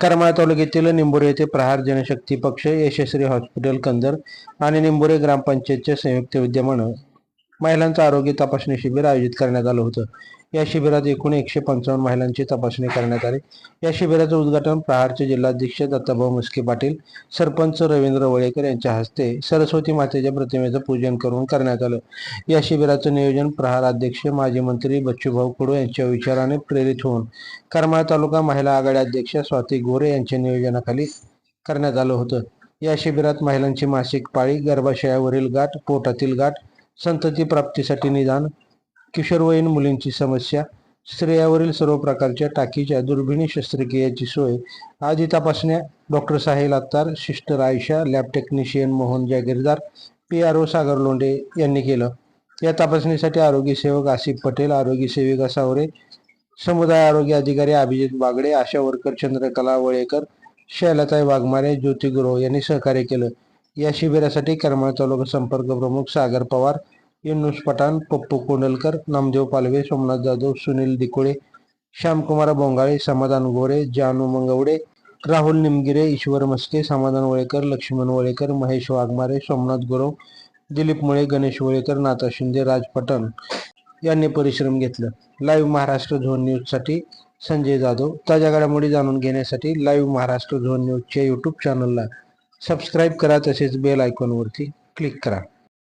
करमाळा तालुक्यातील निंबोरे येथे प्रहार जनशक्ती पक्ष यशस्वी हॉस्पिटल कंदर आणि निंबोरे ग्रामपंचायतच्या संयुक्त विद्यमानं महिलांचं आरोग्य तपासणी शिबिर आयोजित करण्यात आलं होतं. या शिबिरात एकूण एकशे पंचावन्न महिलांची तपासणी करण्यात आली. या शिबिराचं उद्घाटन प्रहारचे जिल्हाध्यक्ष दत्ताभाऊ मुस्के पाटील सरपंच रवींद्र वळेकर यांच्या हस्ते सरस्वती मातेच्या प्रतिमेचं पूजन करून करण्यात आलं. या शिबिराचं नियोजन प्रहार अध्यक्ष माजी मंत्री बच्चूभाऊ कुडू यांच्या विचाराने प्रेरित होऊन करमाळा तालुका महिला आघाडी अध्यक्ष स्वाती गोरे यांच्या नियोजनाखाली करण्यात आलं होतं. या शिबिरात महिलांची मासिक पाळी गर्भाशयावरील गाठ पोटातील गाठ संतती प्राप्तीसाठी निदान किशोरवयीन मुलींची समस्या स्त्रियावरील सर्व प्रकारच्या टाकीच्या दुर्बिणी शस्त्रक्रियेची सोय आदी तपासण्या doctor Sahil Attar sister Ayesha lab technician Mohan Jagirdar P R O Sagar Londhe यांनी केलं. या तपासणीसाठी आरोग्य सेवक आसिफ पटेल आरोग्य सेविका सावरे समुदाय आरोग्य अधिकारी अभिजित बागडे आशा वर्कर चंद्रकला वळेकर शैलताई वाघमारे ज्योती गुरव यांनी सहकार्य केलं. या शिबिरासाठी करमाळ तालुका संपर्क प्रमुख सागर पवार युनुस पठाण पप्पू कोंडलकर नामदेव पालवे सोमनाथ जाधव सुनील दिकोळे श्यामकुमार बोंगाळे समाधान गोरे जानू मंगवडे राहुल निमगिरे ईश्वर मस्के समाधान वळेकर लक्ष्मण वळेकर महेश वाघमारे सोमनाथ गुरव दिलीप मुळे गणेश वळेकर नाथा शिंदे राज पठाण यांनी परिश्रम घेतलं. लाईव्ह महाराष्ट्र झोन न्यूजसाठी संजय जाधव. ताज्या घडामोडी जाणून घेण्यासाठी लाईव्ह महाराष्ट्र झोन न्यूजच्या यूट्यूब चॅनलला सबस्क्राईब करा तसेच बेल आयकॉनवरती क्लिक करा.